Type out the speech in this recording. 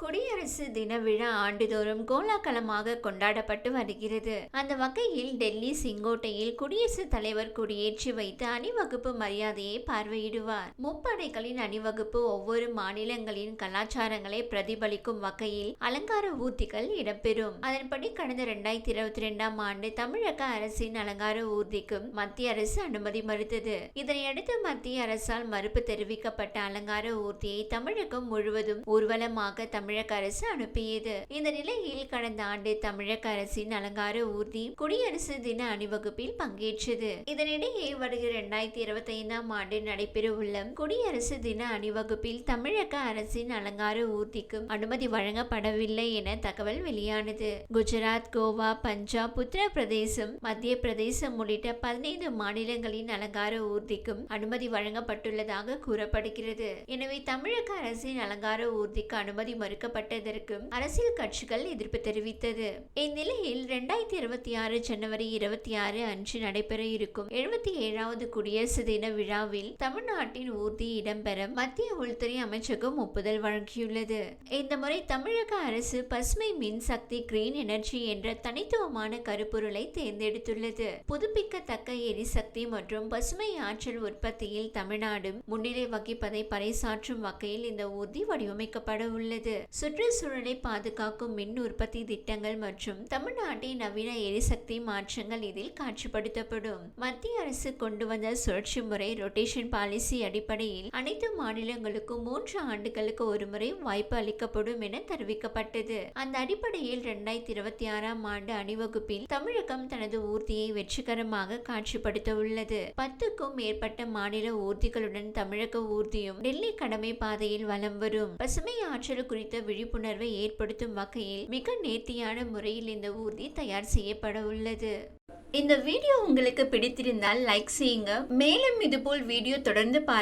குடியரசு தின விழா ஆண்டுதோறும் கோலாகலமாக கொண்டாடப்பட்டு வருகிறது. அந்த வகையில் டெல்லி செங்கோட்டையில் குடியரசுத் தலைவர் கொடியேற்றி வைத்து அணிவகுப்பு மரியாதையை பார்வையிடுவார். முப்படைகளின் அணிவகுப்பு ஒவ்வொரு மாநிலங்களின் கலாச்சாரங்களை பிரதிபலிக்கும் வகையில் அலங்கார ஊர்திகள் இடம்பெறும். அதன்படி கடந்த இரண்டாயிரத்தி இருபத்தி இரண்டாம் ஆண்டு தமிழக அரசின் அலங்கார ஊர்திக்கும் மத்திய அரசு அனுமதி மறுத்தது. இதனையடுத்து மத்திய அரசால் மறுப்பு தெரிவிக்கப்பட்ட அலங்கார ஊர்தியை தமிழகம் முழுவதும் ஊர்வலமாக தமிழ் தமிழக அரசு அனுப்பியது. இந்த நிலையில் கடந்த ஆண்டு தமிழக அரசின் அலங்கார ஊர்தி குடியரசு தின அணிவகுப்பில் பங்கேற்றது. இதனிடையே வருகிற இரண்டாயிரத்தி இருபத்தி ஐந்தாம் ஆண்டு நடைபெறவுள்ள குடியரசு தின அணிவகுப்பில் தமிழக அரசின் அலங்கார ஊர்திக்கும் அனுமதி வழங்கப்படவில்லை என தகவல் வெளியானது. குஜராத் கோவா பஞ்சாப் உத்தரப்பிரதேசம் மத்திய பிரதேசம் உள்ளிட்ட பதினைந்து மாநிலங்களின் அலங்கார ஊர்திக்கும் அனுமதி வழங்கப்பட்டுள்ளதாக கூறப்படுகிறது. எனவே தமிழக அரசின் அலங்கார ஊர்திக்கு அனுமதி மறுக்கப்பட்டதற்கு அரசியல் கட்சிகள் எதிர்ப்பு தெரிவித்தது. இந்நிலையில் இரண்டாயிரத்தி இருபத்தி ஆறு ஜனவரி இருபத்தி ஆறு அன்று நடைபெற இருக்கும் எழுபத்தி ஏழாவது குடியரசு தின விழாவில் தமிழ்நாட்டின் ஊர்தி இடம்பெற மத்திய உள்துறை அமைச்சகம் ஒப்புதல் வழங்கியுள்ளது. இந்த முறை தமிழக அரசு பசுமை மின்சக்தி கிரீன் எனர்ஜி என்ற தனித்துவமான கருப்பொருளை தேர்ந்தெடுத்துள்ளது. புதுப்பிக்கத்தக்க எரிசக்தி மற்றும் பசுமை ஆற்றல் உற்பத்தியில் தமிழ்நாடு முன்னிலை வகிப்பதை பறைசாற்றும் வகையில் இந்த ஊர்தி வடிவமைக்கப்பட உள்ளது சுற்றுச்சூழலை பாதுகாக்கும் மின் உற்பத்தி திட்டங்கள் மற்றும் தமிழ்நாட்டின் நவீன எரிசக்தி மாற்றங்கள் இதில் காட்சிப்படுத்தப்படும். மத்திய அரசு கொண்டு வந்த சுழற்சி முறை ரொட்டேஷன் பாலிசி அடிப்படையில் அனைத்து மாநிலங்களுக்கும் மூன்று ஆண்டுகளுக்கு ஒருமுறை வாய்ப்பு அளிக்கப்படும் என தெரிவிக்கப்பட்டது. அந்த அடிப்படையில் இரண்டாயிரத்தி இருபத்தி ஆறாம் ஆண்டு அணிவகுப்பில் தமிழகம் தனது ஊர்தியை வெற்றிகரமாக காட்சிப்படுத்த உள்ளது. பத்துக்கும் மேற்பட்ட மாநில ஊர்திகளுடன் தமிழக ஊர்தியும் டெல்லி கடமை பாதையில் வலம் வரும். பசுமை ஆற்றல் குறித்த குறித்த விழிப்புணர்வை ஏற்படுத்தும் வகையில் மிக நேர்த்தியான முறையில் இந்த ஊர்தி தயார் செய்யப்பட உள்ளது. இந்த வீடியோ உங்களுக்கு பிடித்திருந்தால் லைக் செய்யுங்க. மேலும் இதுபோல் வீடியோ தொடர்ந்து பார்க்க